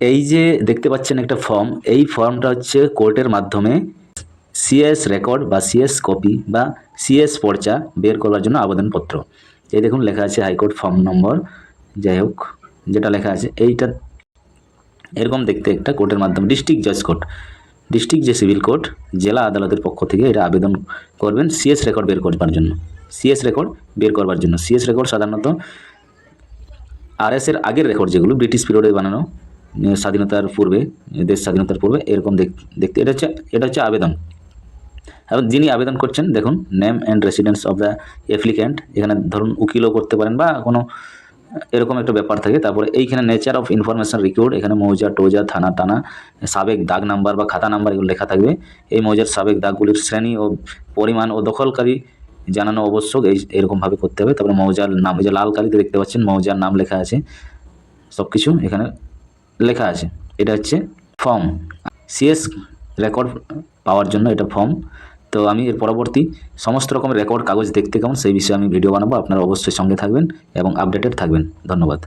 এই যে দেখতে পাচ্ছেন একটা ফর্ম এই ফর্মটা হচ্ছে কোর্টের মাধ্যমে সিএস রেকর্ড বা সিএস কপি বা সিএস পর্চা বের করার জন্য আবেদনপত্র। এই দেখুন, লেখা আছে হাইকোর্ট ফর্ম নম্বর যাই হোক, যেটা লেখা আছে, এইটা এরকম দেখতে একটা কোর্টের মাধ্যমে ডিস্ট্রিক্ট জজ কোর্ট ডিস্ট্রিক্ট যে সিভিল কোর্ট জেলা আদালতের পক্ষ থেকে এটা আবেদন করবেন সিএস রেকর্ড বের করবার জন্য। সিএস রেকর্ড বের করবার জন্য। সিএস রেকর্ড সাধারণত আরএস এর আগের রেকর্ড যেগুলো ব্রিটিশ পিরিয়ডে বানানো স্বাধীনতার পূর্বে দেশ স্বাধীনতার পূর্বে এরকম দেখ- দেখতে, এটা হচ্ছে এটা হচ্ছে আবেদন। এবং যিনি আবেদন করছেন, দেখুন name and residence of the applicant এখানে ধরুন উকিলও করতে পারেন বা কোনো, এরকম একটা ব্যাপার থাকে। তারপরে এইখানে নেচার অফ ইনফরমেশন রিকোর্ড এখানে মৌজা, টোজা, থানা, টানা, সাবেক দাগ নাম্বার বা খাতা নাম্বার এগুলো লেখা থাকবে। এই মৌজার সাবেক দাগগুলির শ্রেণি ও পরিমাণ ও দখলকারী জানানো আবশ্যক। এই এরকমভাবে করতে হবে। তারপরে মৌজার নাম যে লাল কালিতে দেখতে পাচ্ছেন, মৌজার নাম লেখা আছে। সব কিছু এখানে লেখা আছে। এটা হচ্ছে ফর্ম সিএস রেকর্ড পাওয়ার জন্য এটা ফর্ম তো আমি এর পরবর্তী সমস্ত রকমের রেকর্ড কাগজ দেখতে কেমন, সেই বিষয়ে আমি ভিডিও বানাবো। আপনারা অবশ্যই সঙ্গে থাকবেন এবং আপডেটেড থাকবেন। ধন্যবাদ।